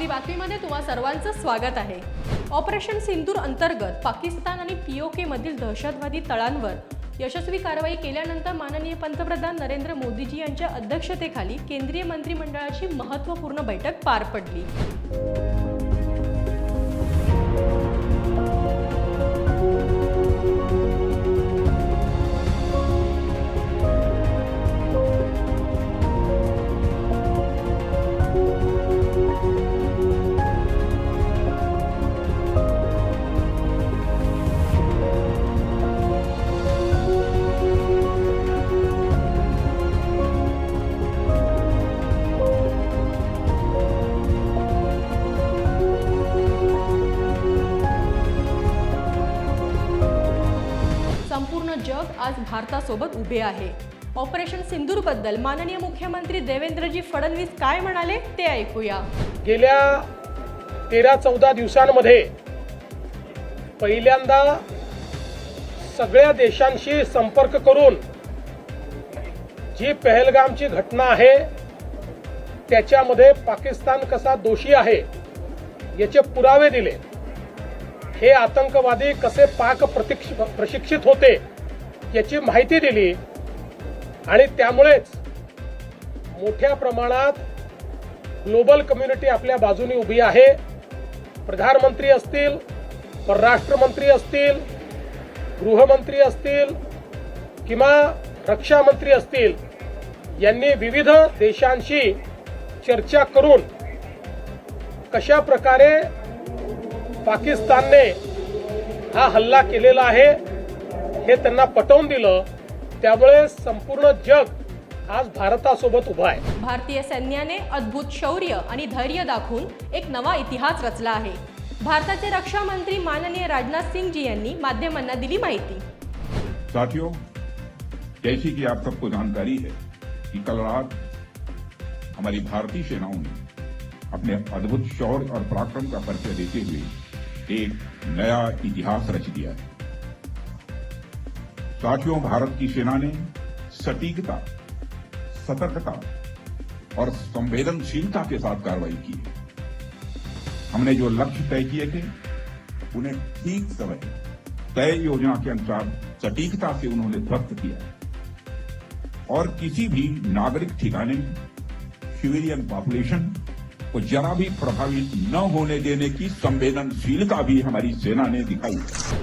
आपली बातमीमध्ये तुम्हा सर्वांचं स्वागत आहे. ऑपरेशन सिंदूर अंतर्गत पाकिस्तान आणि पीओके मधील दहशतवादी तळांवर यशस्वी कारवाई केल्यानंतर माननीय पंतप्रधान नरेंद्र मोदीजी यांच्या अध्यक्षतेखाली केंद्रीय मंत्रिमंडळाची महत्त्वपूर्ण बैठक पार पडली. भारतासोबत उभे आहे. ऑपरेशन सिंदूरबद्दल माननीय मुख्यमंत्री देवेंद्रजी फडणवीस काय म्हणाले ते ऐकूया. गेल्या तेरा चौदा दिवसांमध्ये पहिल्यांदा सगळ्या देशांशी संपर्क करून जी पहलगामची घटना आहे त्याच्यामध्ये पाकिस्तान कसा दोषी आहे याचे पुरावे दिले. हे आतंकवादी कसे पाक प्रतिक्ष प्रशिक्षित होते याची माहिती दिली. आणि त्यामुळेच मोठ्या प्रमाणात ग्लोबल कम्युनिटी आपल्या बाजूने उभी आहे. प्रधानमंत्री असतील परराष्ट्र मंत्री असतील गृहमंत्री असतील किंवा रक्षा मंत्री असतील यांनी विविध देशांशी चर्चा करून कशा प्रकारे पाकिस्तानने हा हल्ला केलेला आहे हे त्यांना पटवून दिलं त्यामुळे संपूर्ण जग आज भारतासोबत उभं आहे. भारतीय सैन्याने अद्भुत शौर्य आणि धैर्य दाखवून एक नवा इतिहास रचला आहे. भारताचे रक्षा मंत्री माननीय राजनाथ सिंह जी यांनी माध्यमांना दिली माहिती. साथियों जैसी कि आप सबको जानकारी है कि कल रात हमारी भारतीय सेनाओं ने अपने अद्भुत शौर्य और पराक्रम का परिचय देते हुए एक नया इतिहास रच दिया है। साथियों, भारत की सेना ने सटीकता, सतर्कता और संवेदनशीलता के साथ कार्रवाई की हमने जो लक्ष्य तय किए थे, उन्हें ठीक समय तय योजना के अनुसार सटीकता से उन्होंने ध्वस्त किया और किसी भी नागरिक ठिकाने, सिविलियन पॉपुलेशन को जरा भी प्रभावित न होने देने की संवेदनशीलता भी हमारी सेना ने दिखाई।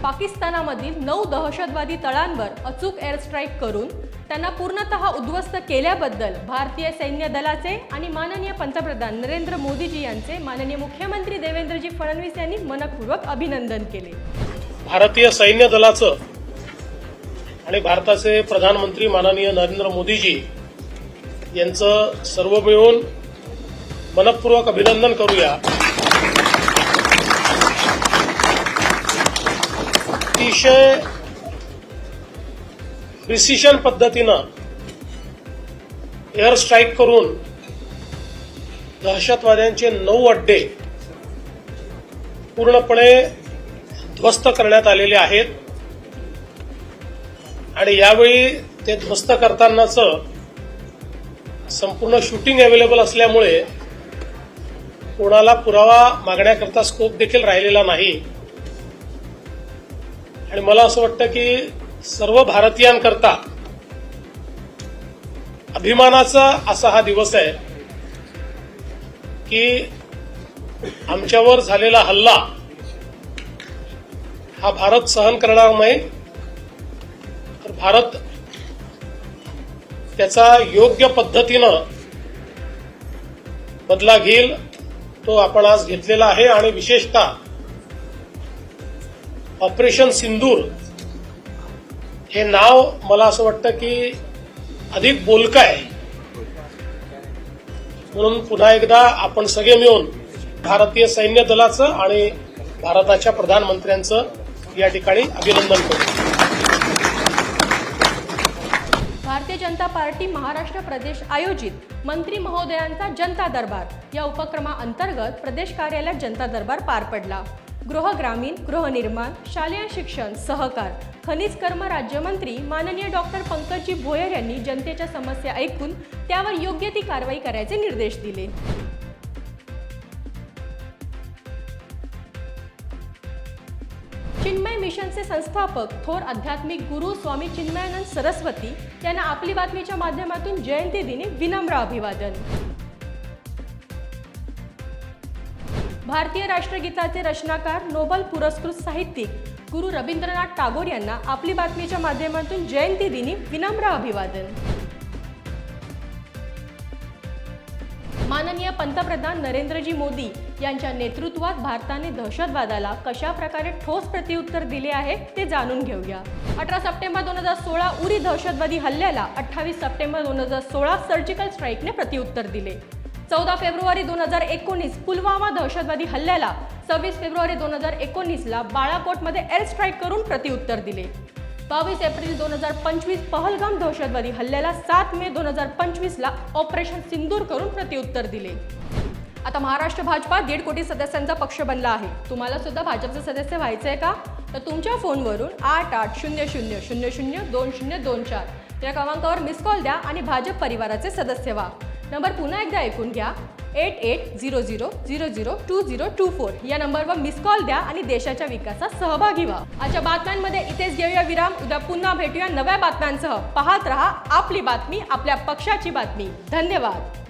पाकिस्तानामधील नऊ दहशतवादी तळांवर अचूक एअर स्ट्राईक करून त्यांना पूर्णतः उद्ध्वस्त केल्याबद्दल भारतीय सैन्य दलाचे आणि माननीय पंतप्रधान नरेंद्र मोदीजी यांचे माननीय मुख्यमंत्री देवेंद्रजी फडणवीस यांनी मनपूर्वक अभिनंदन केले. भारतीय सैन्य दलाचं आणि भारताचे प्रधानमंत्री माननीय नरेंद्र मोदीजी यांचं सर्व मिळून मनपूर्वक अभिनंदन करूया. अतिशय प्रिसिशन पद्धतीनं एअर स्ट्राईक करून दहशतवाद्यांचे नऊ अड्डे पूर्णपणे ध्वस्त करण्यात आलेले आहेत. आणि यावेळी ते ध्वस्त करतानाच संपूर्ण शूटिंग अवेलेबल असल्यामुळे कोणाला पुरावा मागण्याकरता स्कोप देखील राहिलेला नाही. आणि मला असं वाटतं की सर्व भारतीयांकरता अभिमानाचा असा हा दिवस आहे की आमच्यावर झालेला हल्ला हा भारत सहन करणार नाही. तर भारत त्याचा योग्य पद्धतीनं बदला घेईल. तो आपण आज घेतलेला आहे आणि विशेषतः ऑपरेशन सिंदूर हे नाव मला असं वाटतं की अधिक बोलकं आहे. म्हणून पुन्हा एकदा आपण सगळे मिळून भारतीय सैन्य दलाचं आणि भारताच्या प्रधानमंत्र्यांचं या ठिकाणी अभिनंदन करू. भारतीय जनता पार्टी महाराष्ट्र प्रदेश आयोजित मंत्री महोदयांचा जनता दरबार या उपक्रमाअंतर्गत प्रदेश कार्यालयात जनता दरबार पार पडला. गृह ग्रामीण गृहनिर्माण शालेय शिक्षण सहकार खनिज कर्म राज्यमंत्री माननीय डॉक्टर पंकजी भोयर यांनी जनतेच्या समस्या ऐकून त्यावर योग्य ती कारवाई करायचे निर्देश दिले. चिन्मय मिशनचे संस्थापक थोर आध्यात्मिक गुरु स्वामी चिन्मयानंद सरस्वती यांना आपली बातमीच्या माध्यमातून जयंती दिनी विनम्र अभिवादन. भारतीय राष्ट्रगीताचे रचनाकार नोबल पुरस्कृत साहित्यिक गुरु रवींद्रनाथ टागोर यांना आपली बातमीच्या माध्यमातून जयंती दिनी विनम्र अभिवादन. माननीय पंतप्रधान नरेंद्रजी मोदी यांच्या नेतृत्वात भारताने दहशतवादाला कशा प्रकारे ठोस प्रत्युत्तर दिले आहे ते जाणून घेऊया. अठरा सप्टेंबर दोन हजार सोळा उरी दहशतवादी हल्ल्याला अठ्ठावीस सप्टेंबर दोन हजार सोळा सर्जिकल स्ट्राईकने प्रत्युत्तर दिले. चौदा फेब्रुवारी दोन हजार एकोणीस पुलवामा दहशतवादी हल्ल्याला सव्वीस फेब्रुवारी दोन हजार एकोणीसला बाळाकोटमध्ये एअर स्ट्राईक करून प्रत्युत्तर दिले. बावीस एप्रिल दोन हजार पंचवीस पहलगाम दहशतवादी हल्ल्याला सात मे दोन हजार पंचवीसला ऑपरेशन सिंदूर करून प्रत्युत्तर दिले. आता महाराष्ट्र भाजपा दीड कोटी सदस्यांचा पक्ष बनला आहे. तुम्हाला सुद्धा भाजपचे सदस्य व्हायचं आहे का? तर तुमच्या फोनवरून आठ आठ शून्य शून्य शून्य शून्य दोन शून्य दोन चार या क्रमांकावर मिस कॉल द्या आणि भाजप परिवाराचे सदस्य व्हा. नंबर पुन्हा एकदा ऐकून घ्या. Eight eight zero zero zero zero two zero two four. या नंबरवर मिस कॉल द्या आणि देशाच्या विकासात सहभागी व्हा. आजच्या बातम्यांमध्ये इथेच घेऊया विराम. उद्या पुन्हा भेटूया नव्या बातम्यांसह. पाहत रहा आपली बातमी आपल्या पक्षाची बातमी. धन्यवाद.